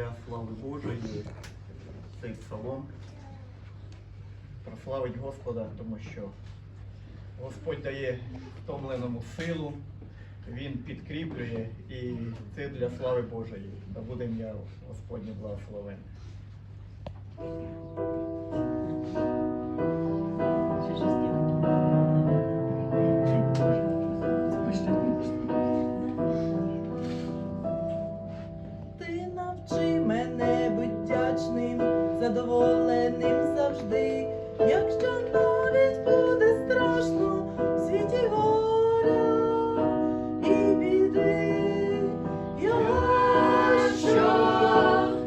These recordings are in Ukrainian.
для слави Божої цей псалом. Прославить Господа, тому що Господь дає втомленому силу, Він підкріплює і це для слави Божої. Да буде ім'я Господнє благословенне. Задоволеним завжди, якщо навіть буде страшно в світі горя і біди, я що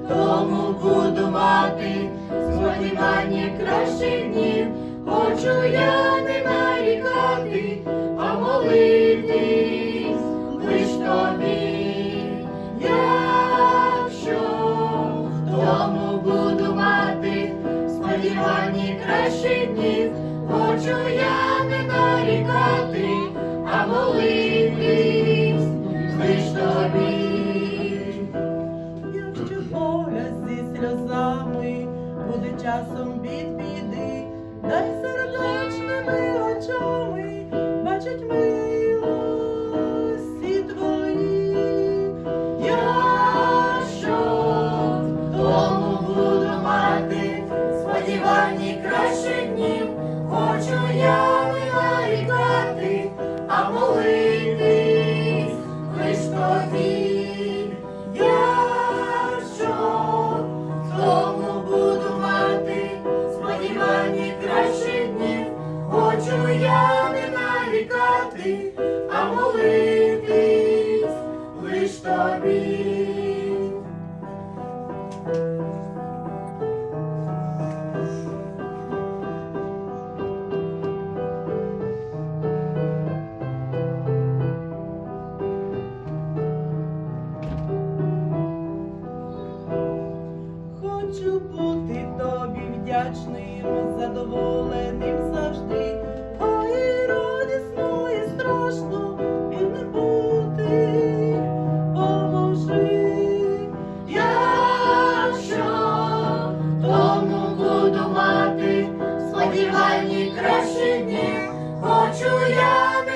тому буду мати сподівання кращих днів, хочу я сподівання кращих днів, хочу я не нарікати, а молитись. Лиш тобі. Якщо поля зі сльозами. Буде часом від нарікати, а молитись лиш тобі. Хочу бути тобі вдячним, задоволеним Диване, кращі дні, хочу я не.